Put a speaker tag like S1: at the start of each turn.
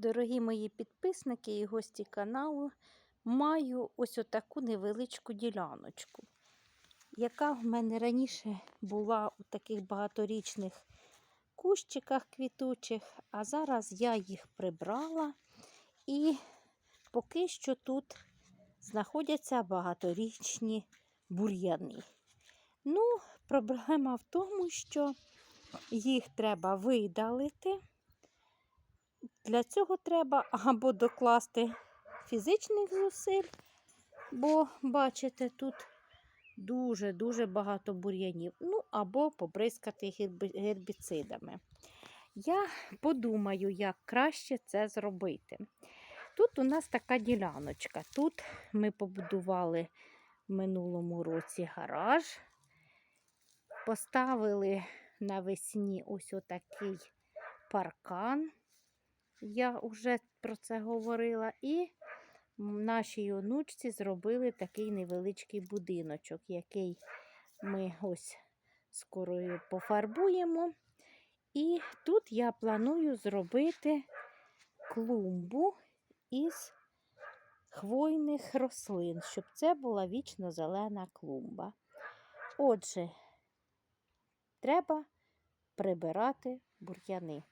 S1: Дорогі мої підписники і гості каналу, маю ось отаку невеличку діляночку, яка в мене раніше була у таких багаторічних кущиках квітучих, а зараз я їх прибрала і поки що тут знаходяться багаторічні бур'яни. Ну, проблема в тому, що їх треба видалити. Для цього треба або докласти фізичних зусиль, бо, бачите, тут дуже-дуже багато бур'янів. Ну, або побризкати гербіцидами. Я подумаю, як краще це зробити. Тут у нас така діляночка. Тут ми побудували в минулому році гараж, поставили навесні ось отакий паркан. Я вже про це говорила. І нашій онучці зробили такий невеличкий будиночок, який ми ось скоро пофарбуємо. І тут я планую зробити клумбу із хвойних рослин, щоб це була вічно зелена клумба. Отже, треба прибирати бур'яни.